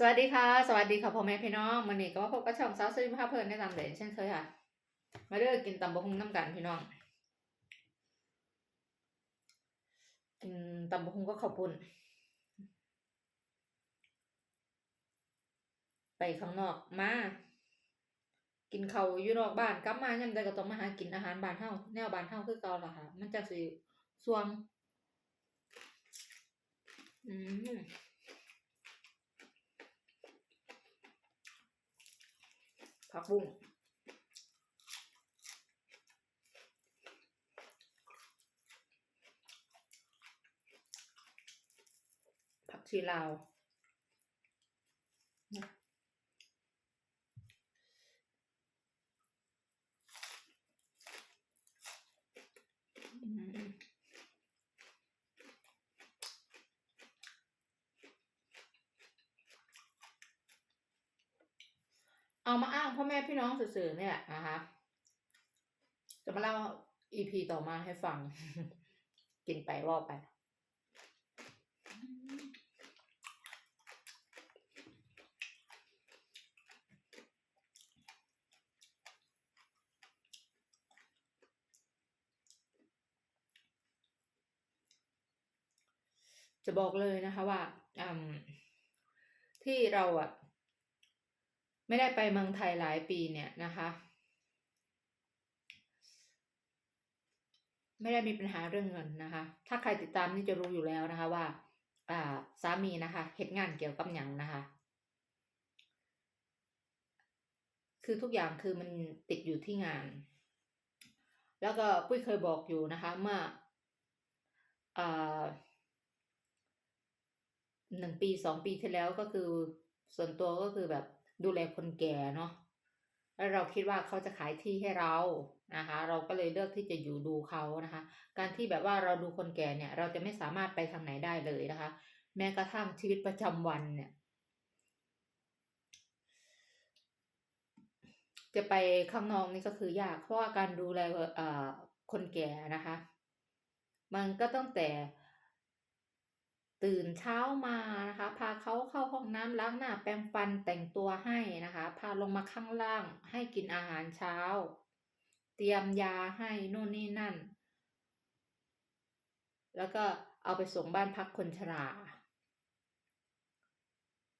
สวัสดีค่ะ สวัสดีค่ะพ่อแม่พี่น้องวันนี้ก็มาพบกับช่องสาวซิมภาเพลินได้ตามเดิมเช่นเคยค่ะ มาเลือกกินตำบะฮุงน้ำกันพี่น้องกินตำบะฮุงก็ขอบคุณไปข้างนอกมา กินเขาวอยู่นอกบ้านกลับมายังได้ก็ต้องมาหากินอาหารบ้านเฮาแนวบ้านเฮาคือเก่าล่ะค่ะ มันจักสิสวง อืม ผักบุ้งผักชีลาวนะอืมเอามาอ้าง พ่อแม่พี่น้องสื่อๆเนี่ยแหละนะคะจะมาเล่า EP ต่อมาให้ฟัง กินไปรอบไป จะบอกเลยนะคะว่าที่เราอะ ไม่ได้ไปเมืองไทยหลายปีเนี่ยนะคะ ไม่ได้มีปัญหาเรื่องเงินนะคะ ถ้าใครติดตามนี่จะรู้อยู่แล้วนะคะว่าอ่าสามีนะคะเหตุงานเกี่ยวกับหยังนะคะ คือทุกอย่างคือมันติดอยู่ที่งาน แล้วก็ปุ้ยเคยบอกอยู่นะคะเมื่ออ่าหนึ่งปีสองปีที่แล้วก็คือส่วนตัวก็คือแบบ ดูแลคนแก่เนาะแล้วเราคิดว่าเขาจะขายที่ให้เรานะคะ เราก็เลยเลือกที่จะอยู่ดูเขานะคะ การที่แบบว่าเราดูคนแก่เนี่ย เราจะไม่สามารถไปทางไหนได้เลยนะคะ แม้กระทั่งชีวิตประจำวันเนี่ย จะไปข้างนอกนี่ก็คือยากเพราะว่าการดูแลเอ่อคนแก่นะคะ มันก็ตั้งแต่ ตื่นเช้ามานะคะ พาเขาเข้าห้องน้ำล้างหน้าแปรงฟันแต่งตัวให้นะคะ พาลงมาข้างล่างให้กินอาหารเช้า เตรียมยาให้นู่นนี่นั่น แล้วก็เอาไปส่งบ้านพักคนชรา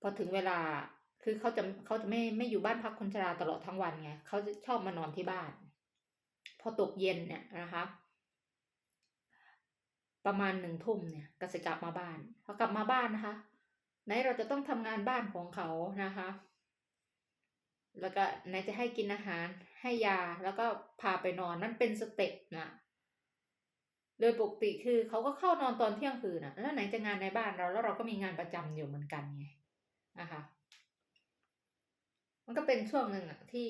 พอถึงเวลาคือเขาจะเขาจะไม่ไม่อยู่บ้านพักคนชราตลอดทั้งวันไงเขาจะชอบมานอนที่บ้าน พอตกเย็นเนี่ยนะคะ ประมาณหนึ่งทุ่มเนี่ยก็จะกลับมาบ้านพอกลับมาบ้านนะคะ ไหนเราจะต้องทำงานบ้านของเขานะคะ แล้วก็ไหนจะให้กินอาหารให้ยาแล้วก็พาไปนอนนั่นเป็นสเต็ปนะโดยปกติคือเขาก็เข้านอนตอนเที่ยงคืนนะแล้วไหนจะงานในบ้านเราแล้วเราก็มีงานประจำอยู่เหมือนกันไงนะคะมันก็เป็นช่วงหนึ่งอะที่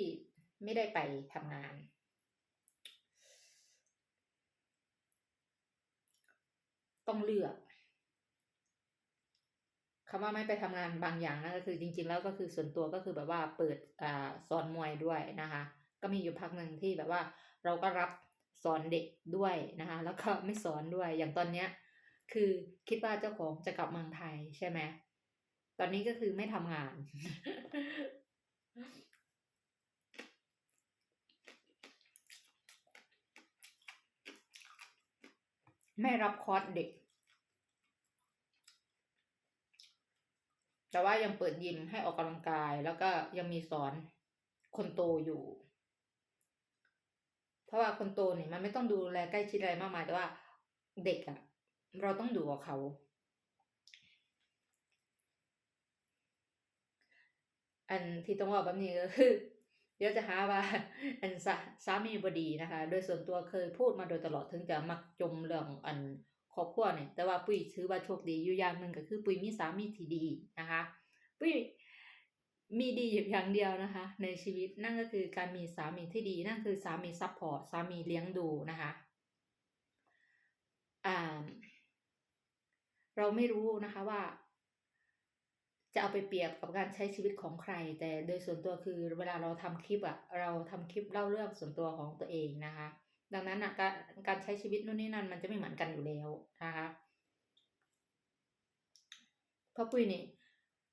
ไม่ได้ไปทำงาน ต้องเลือกคำว่าไม่ไปทำงานบางอย่างนั่นก็คือจริง ๆ แล้วก็คือส่วนตัวก็คือแบบว่าเปิดอ่าสอนมวยด้วยนะคะ ก็มีอยู่พักหนึ่งที่แบบว่าเราก็รับสอนเด็กด้วยนะคะ แล้วก็ไม่สอนด้วยอย่างตอนเนี้ย คือคิดว่าเจ้าของจะกลับเมืองไทยใช่ไหมตอนนี้ก็คือไม่ทำงาน ไม่รับคอร์สเด็ก แต่ว่ายังเปิดยิมให้ออกกำลังกาย แล้วก็ยังมีสอนคนโตอยู่ เพราะว่าคนโตเนี่ยมันไม่ต้องดูแลใกล้ชิดอะไรมากมายแต่ว่าเด็กอะ่ะเราต้องดูกับเขา อันที่ต้องบอกแบบนี้ก็คือเดี๋ยวจะหาว่า อันสาสามีบดีนะคะ โดยส่วนตัวเคยพูดมาโดยตลอดถึงจะมักจมเรื่องอันครอบครัวเนี่ยแต่ว่าปุ้ยถือว่าโชคดีอยู่อย่างหนึ่งก็คือปุ้ยมีสามีที่ดีนะคะ ปุ้ยมีดีอยู่อย่างเดียวนะคะ ในชีวิตนั่นก็คือการมีสามีที่ดีนั่นคือสามีซัพพอร์ตสามีเลี้ยงดูนะคะอ่าเราไม่รู้นะคะว่า จะเอาไปเปรียบกับการใช้ชีวิตของใคร แต่โดยส่วนตัวคือเวลาเราทำคลิปอะเราทำคลิปเล่าเรื่องส่วนตัวของตัวเองนะคะ ดังนั้นอะการการใช้ชีวิตนู่นนี่นั่นมันจะไม่เหมือนกันอยู่แล้วนะคะเพราะปุ้ยนี่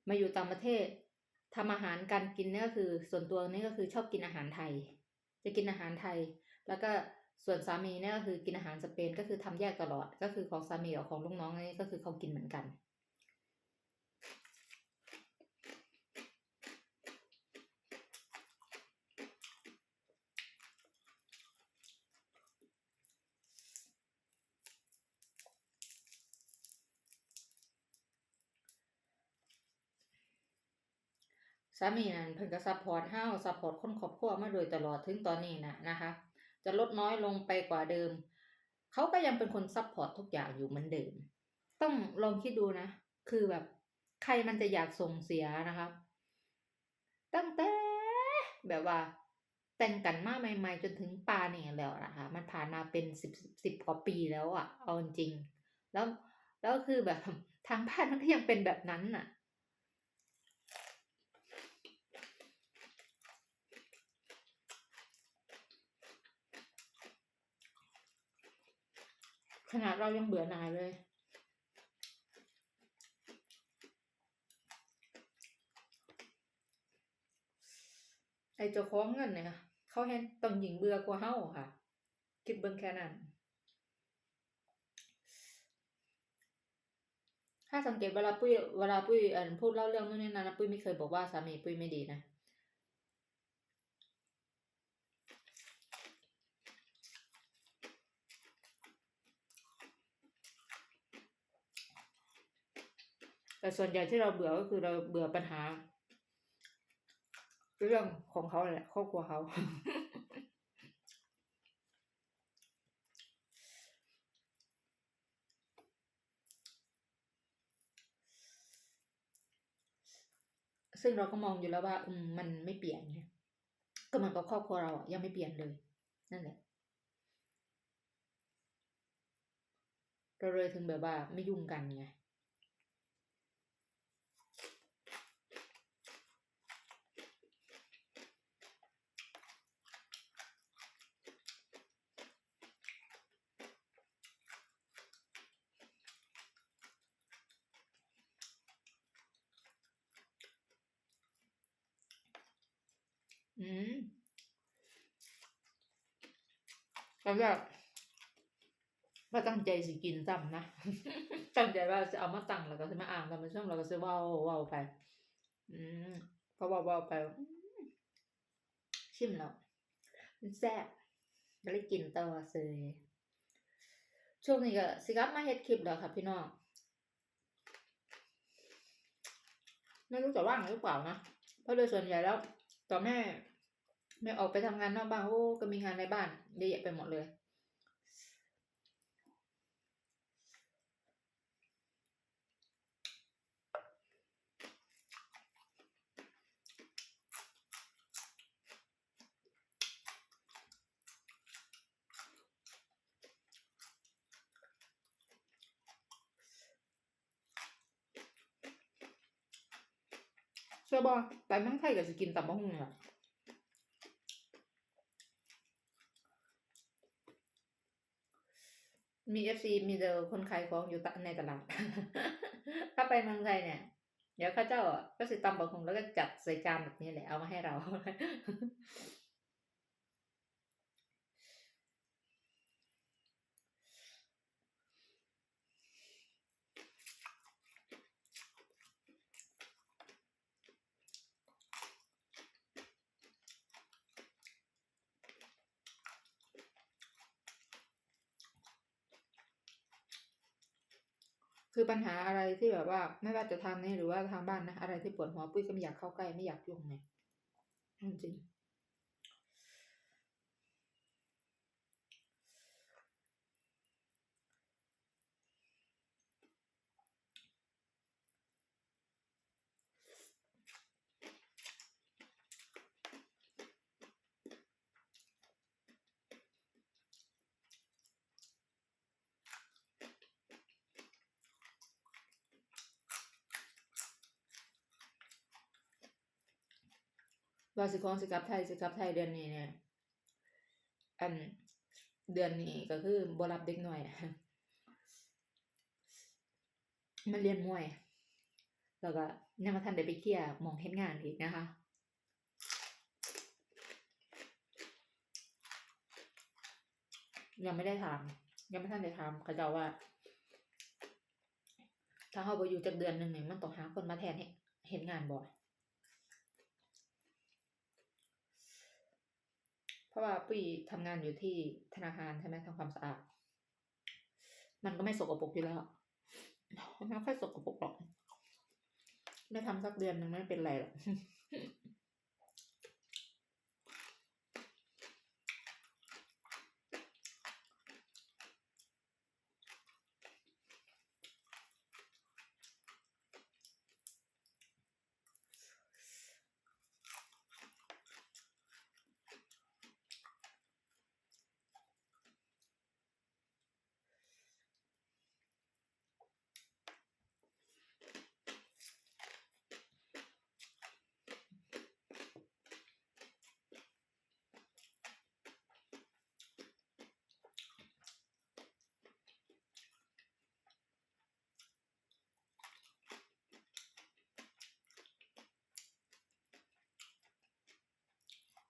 มาอยู่ต่างประเทศทำอาหารการกินนี่ก็คือ ส่วนตัวนี่ก็คือชอบกินอาหารไทย จะกินอาหารไทย แล้วก็ส่วนสามีนี่ก็คือกินอาหารสเปนก็คือทำแยกตลอด ก็คือของสามีกับของลูกน้องนี่ก็คือเขากินเหมือนกัน สามีนั่นเพิ่นก็ซัพพอร์ตเฮาซัพพอร์ตคนครอบครัวมาโดยตลอดถึงตอนนี้นะนะคะ จะลดน้อยลงไปกว่าเดิม เขาก็ยังเป็นคนซัพพอร์ตทุกอย่างอยู่เหมือนเดิม ต้องลองคิดดูนะ คือแบบใครมันจะอยากส่งเสียนะครับตั้งแต่แบบว่า แต่งกันมาใหม่ ๆ จนถึงปาเนี่ยแล้วนะคะ มันผ่านมาเป็นสิบสิบกว่าปีแล้วอะเอาจริง แล้วแล้วคือแบบทางบ้านมันก็ยังเป็นแบบนั้นน่ะ ข นาดเรายังเบื่อหน่ายเลย ไอ้เจ้าของเงินเนี่ยเขาเห็นต้องหญิงเบื่อกว่าเฮาค่ะ คิดเบิ่งแค่นั้น ถ้าสังเกตเวลาปุ้ยเวลาปุ้ยอ่อพูดเล่าเรื่องนู่นนี่นั่นนะปุ้ยไม่เคยบอกว่าสามีปุ้ยไม่ดีนะ แต่ส่วนใหญ่ที่เราเบื่อก็คือเราเบื่อปัญหา เรื่องของเขาแหละครอบครัวเขาซึ่งเราก็มองอยู่แล้วว่า อืมมันไม่เปลี่ยนไงก็เหมือนกับครอบครัวเราอะยังไม่เปลี่ยนเลย นั่นแหละเราเลยถึงแบบว่าไม่ยุ่งกันไง อืม ตอนแรกว่าตั้งใจสิกินซ้ำนะ ตั้งใจว่าจะเอามาตั้งแล้วก็จะมาอ่านกันเป็นช่วงเราก็จะว้าเว้าไป อืมพอเว้าว้าไป ชิมแล้วมันแซ่บก็เลยกินต่อเสยช่วงนี้ก็สิกลับมาเฮ็ดคลิปแล้วค่ะพี่น้องไม่รู้จะว่างหรือเปล่านะ เพราะโดยส่วนใหญ่แล้วตอนแม่ แม่ออกไปทำงานนอกบ้านโอ้ก็มีงานในบ้านเยอะแยะไปหมดเลย เชื่อบ่ไปมืองไทยก็สิกินตำบักหุ่งนี่ล่ะ มีเอฟซีมีเดอคนขายของอยู่ในตลาด ถ้าไปเมืองไทยเนี่ย เดี๋ยวข้าเจ้าก็สิตำบักคงแล้วก็จัดใส่จานแบบนี้แหละเอามาให้เรา คือปัญหาอะไรที่แบบว่า ไม่ว่าจะทางนี้หรือว่าทางบ้านนะ อะไรที่ปวดหัวปุ้ยก็ไม่อยากเข้าใกล้ไม่อยากยุ่งไงจริง ว่าสิของสิกลับไทยสิกลับไทยเดือนนี้เนี่ย อันเดือนนี้ก็คือบรับเด็กหน้อยมันเรียนมวย แล้วก็ยังมาทันได้ไปเคลียร์หมองเฮ็ดงานอีกนะคะยังไม่ได้ถาม ยังไม่ทันได้ถามเขาจะว่า ถ้าเขาไปอยู่จากเดือนหนึ่งเนี่ยมันต้องหาคนมาแทนให้เห็นงานบ่เพ ราะว่าปุ้ยทำงานอยู่ที่ธนาคารใช่ไหมทำความสะอาด มันก็ไม่สกปรกอยู่แล้วมันไม่ค่อยสกปรกหรอก ไม่ทำสักเดือนหนึ่งไม่เป็นไรหรอก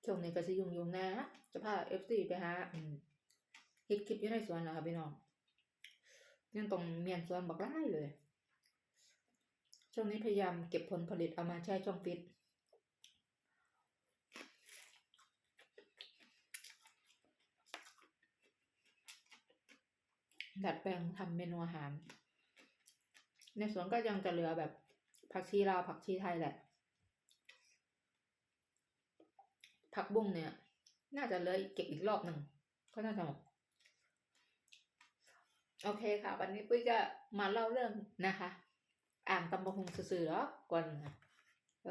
ช่วงนี้ก็สิยุ่งยุงนะจะพาเอฟซีไปหาฮ็ดคลิปอยู่ในสวนแล้วค่ะพี่น้องยังต้องเมียนสวนบักไล่เลย ช่วงนี้พยายามเก็บผลผลิตเอามาแช่ช่องฟิตดัดแปลงทำเมนูอาหาร ในสวนก็ยังจะเหลือแบบผักชีลาวผักชีไทยแหละ ผักบุ้งเนี่ย น่าจะเลยเก็บอีกรอบหนึ่งก็น่าจะโอเคค่ะ วันนี้ปุ้ยก็มาเล่าเรื่องนะคะ อ่างตำบะฮงสื่อๆหรอก่อนนะ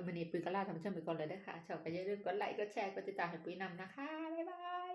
วันนี้ปุ้ยก็ล่าทำเชื่อมไปก่อนเลยนะคะชอบก็อย่าลืมกดไลค์กดแชร์กดติดตามให้ปุ้ยนำนะคะบ๊ายบาย